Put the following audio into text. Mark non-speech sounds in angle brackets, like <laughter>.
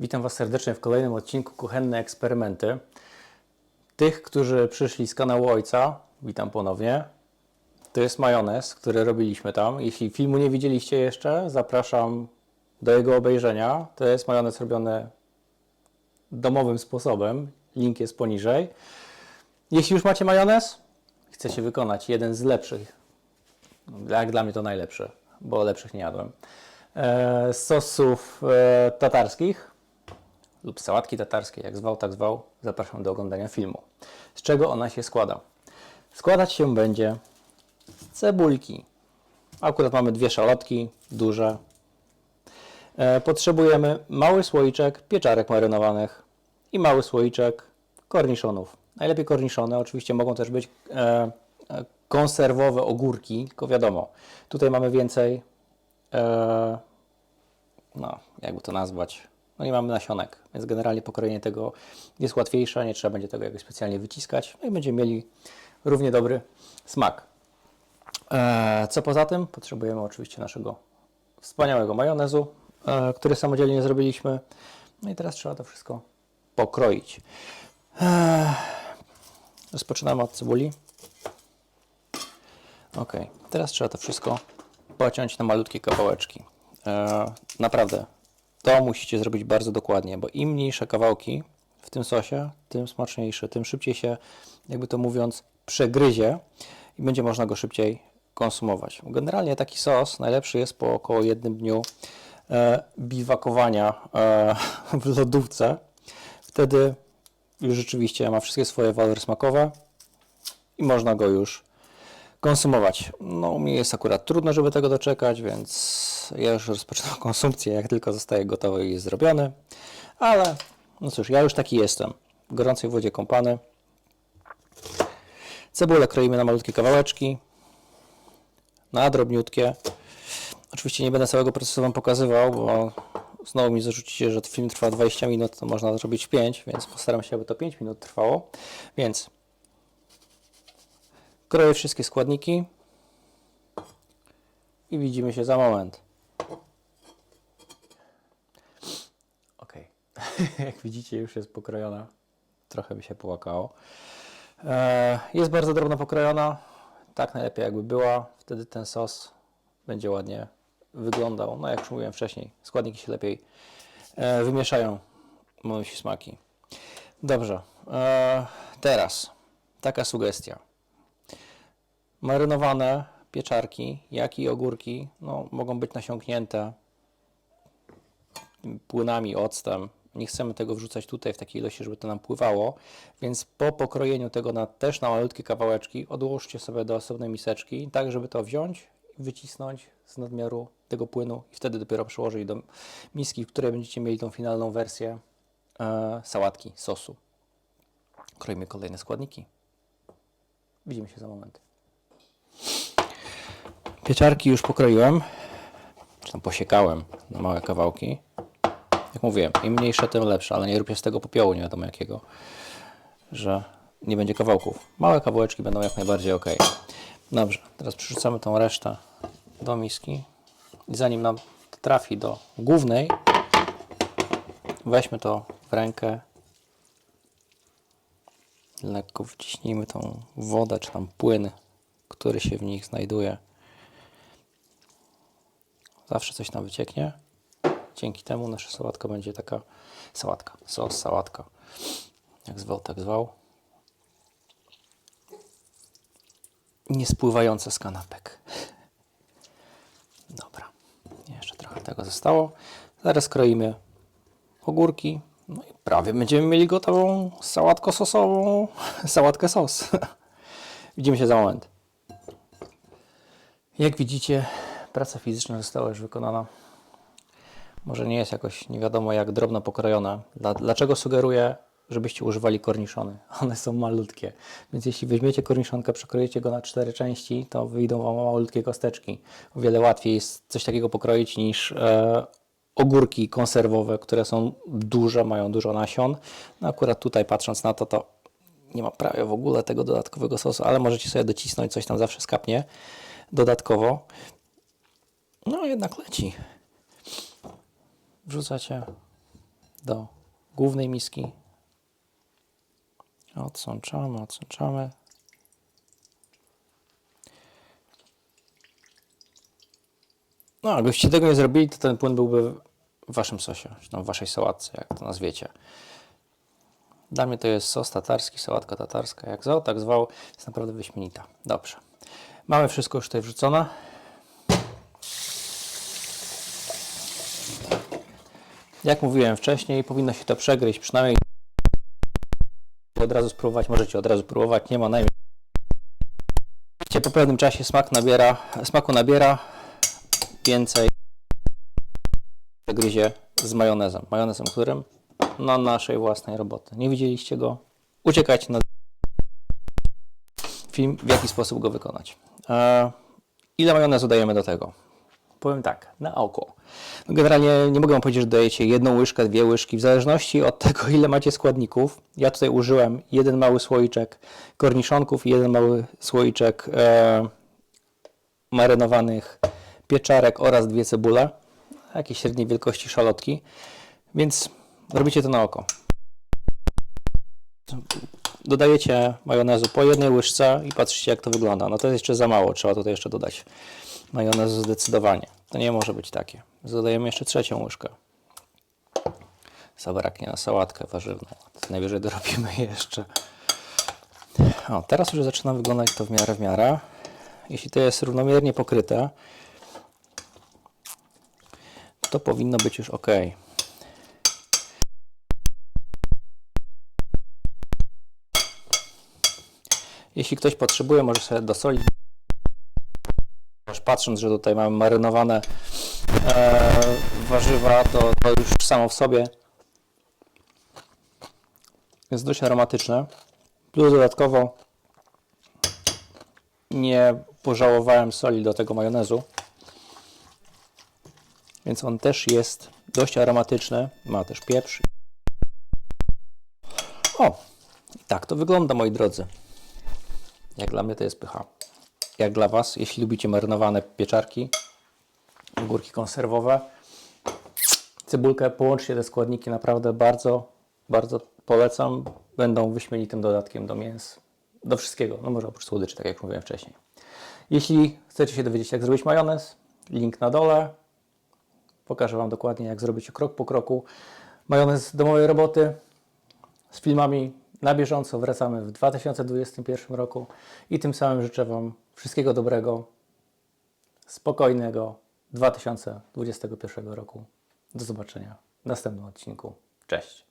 Witam Was serdecznie w kolejnym odcinku Kuchenne Eksperymenty. Tych, którzy przyszli z kanału Ojca, witam ponownie. To jest majonez, który robiliśmy tam. Jeśli filmu nie widzieliście jeszcze, zapraszam do jego obejrzenia. To jest majonez robiony domowym sposobem. Link jest poniżej. Jeśli już macie majonez, chcecie wykonać jeden z lepszych, jak dla mnie to najlepszy, bo lepszych nie jadłem, e, sosów e, tatarskich lub sałatki tatarskiej, jak zwał, tak zwał, zapraszam do oglądania filmu. Z czego ona się składa? Składać się będzie z cebulki. Akurat mamy dwie szalotki, duże. E, potrzebujemy mały słoiczek pieczarek marynowanych i mały słoiczek korniszonów. Najlepiej korniszony, oczywiście mogą też być e, e, konserwowe ogórki, tylko wiadomo, tutaj mamy więcej, no, jakby to nazwać, no nie mamy nasionek, więc generalnie pokrojenie tego jest łatwiejsze, nie trzeba będzie tego jakoś specjalnie wyciskać, no i będziemy mieli równie dobry smak. E, co poza tym? Potrzebujemy oczywiście naszego wspaniałego majonezu, e, który samodzielnie zrobiliśmy. No i teraz trzeba to wszystko pokroić. E, rozpoczynamy od cebuli. Ok, teraz trzeba to wszystko pociąć na malutkie kawałeczki. Naprawdę, to musicie zrobić bardzo dokładnie, bo im mniejsze kawałki w tym sosie, tym smaczniejszy, tym szybciej się, jakby to mówiąc, przegryzie i będzie można go szybciej konsumować. Generalnie taki sos najlepszy jest po około jednym dniu e, biwakowania e, <laughs> w lodówce. Wtedy już rzeczywiście ma wszystkie swoje walory smakowe i można go już konsumować. No, mnie jest akurat trudno, żeby tego doczekać, więc ja już rozpoczynam <laughs> konsumpcję, jak tylko zostaje gotowy i jest zrobiony. Ale, no cóż, ja już taki jestem. W gorącej wodzie kąpany. Cebulę kroimy na malutkie kawałeczki, na drobniutkie. Oczywiście nie będę całego procesu Wam pokazywał, bo znowu mi zarzucicie, że film trwa 20 minut, to można zrobić 5, więc postaram się, aby to 5 minut trwało. Więc kroję wszystkie składniki i widzimy się za moment. Ok, <laughs> jak widzicie już jest pokrojona. Trochę mi się połakało. E, Jest bardzo drobno pokrojona. Tak najlepiej jakby była. Wtedy ten sos będzie ładnie wyglądał. No jak już mówiłem wcześniej, składniki się lepiej e, wymieszają. Mówią się smaki. Dobrze. E, Teraz taka sugestia. Marynowane pieczarki, jak i ogórki, no, mogą być nasiąknięte płynami, octem. Nie chcemy tego wrzucać tutaj w takiej ilości, żeby to nam pływało, więc po pokrojeniu tego na, też na malutkie kawałeczki odłóżcie sobie do osobnej miseczki, tak żeby to wziąć i wycisnąć z nadmiaru tego płynu i wtedy dopiero przełożyć do miski, w której będziecie mieli tą finalną wersję e, sałatki, sosu. Kroimy kolejne składniki. Widzimy się za moment. Pieczarki już pokroiłem, czy tam posiekałem na małe kawałki. Jak mówiłem, im mniejsze, tym lepsze, ale nie róbcie z tego popiołu, nie wiadomo jakiego, że nie będzie kawałków. Małe kawałeczki będą jak najbardziej ok. Dobrze, teraz przerzucamy tą resztę do miski i zanim nam trafi do głównej, weźmy to w rękę, lekko wciśnijmy tą wodę, czy tam płyn, który się w nich znajduje. Zawsze coś nam wycieknie. Dzięki temu nasza sałatka będzie taka sałatka, sos, sałatka. Jak zwał, tak zwał. Nie spływające z kanapek. Dobra. Jeszcze trochę tego zostało. Zaraz kroimy ogórki. No i prawie będziemy mieli gotową sałatkę sosową. <laughs> Sałatkę sos. <laughs> Widzimy się za moment. Jak widzicie, praca fizyczna została już wykonana. Może nie jest jakoś nie wiadomo jak drobno pokrojona. Dla, dlaczego sugeruję, żebyście używali korniszony? <laughs> One są malutkie. Więc jeśli weźmiecie korniszonkę, przekroicie go na cztery części, to wyjdą wam malutkie kosteczki. O wiele łatwiej jest coś takiego pokroić niż e, ogórki konserwowe, które są duże, mają dużo nasion. No akurat tutaj patrząc na to, to nie ma prawie w ogóle tego dodatkowego sosu, ale możecie sobie docisnąć, coś tam zawsze skapnie dodatkowo. No jednak leci. Wrzucacie do głównej miski. Odsączamy, odsączamy. No, a tego nie zrobili, to ten płyn byłby w waszym sosie, czy tam w waszej sałatce, jak to nazwiecie. Dla mnie to jest sos tatarski, sałatka tatarska. Jak zwał, tak zwał. Jest naprawdę wyśmienita. Dobrze. Mamy wszystko już tutaj wrzucone. Jak mówiłem wcześniej, powinno się to przegryźć przynajmniej od razu spróbować, możecie od razu próbować, nie ma najmniej. Po pewnym czasie smak nabiera, smaku nabiera więcej przegryzie z majonezem. Majonezem, którym na naszej własnej roboty. Nie widzieliście go? Uciekajcie na film, w jaki sposób go wykonać. E, ile majonezu dajemy do tego? Powiem tak, na oko. No Generalnie nie mogę wam powiedzieć, że dajecie jedną łyżkę, dwie łyżki, w zależności od <laughs> tego, ile macie składników. Ja tutaj użyłem jeden mały słoiczek korniszonków i jeden mały słoiczek e, marynowanych pieczarek oraz dwie cebule, jakieś średniej wielkości szalotki, więc robicie to na oko. Dodajecie majonezu po jednej łyżce i patrzycie jak to wygląda. No to jest jeszcze za mało, trzeba tutaj jeszcze dodać majonezu zdecydowanie. To nie może być takie. Dodajemy jeszcze trzecią łyżkę. Zabraknie na sałatkę warzywną. Najwyżej dorobimy <laughs> jeszcze. O, teraz już zaczyna wyglądać to w miarę w miarę. Jeśli to jest równomiernie pokryte, to powinno być już ok. Jeśli ktoś potrzebuje, może sobie dosolić. Też Patrząc, że tutaj mamy marynowane e, warzywa, to, to już samo w sobie jest dość aromatyczne. Plus dodatkowo nie pożałowałem soli do tego majonezu. Więc on też jest dość aromatyczny. Ma też pieprz. O! Tak to wygląda, moi drodzy. Jak dla mnie to jest pycha. Jak dla Was, jeśli lubicie marynowane pieczarki, ogórki konserwowe, cebulkę, połączcie te składniki. Naprawdę bardzo, bardzo polecam. Będą wyśmienitym dodatkiem do mięs. Do wszystkiego. No może oprócz słodyczy, tak jak mówiłem wcześniej. Jeśli chcecie się dowiedzieć, jak zrobić majonez, link na dole. Pokażę Wam dokładnie, jak zrobić krok po kroku majonez domowej roboty z filmami na bieżąco. Wracamy w 2021 roku i tym samym życzę Wam wszystkiego dobrego, spokojnego 2021 roku. Do zobaczenia w następnym odcinku. Cześć!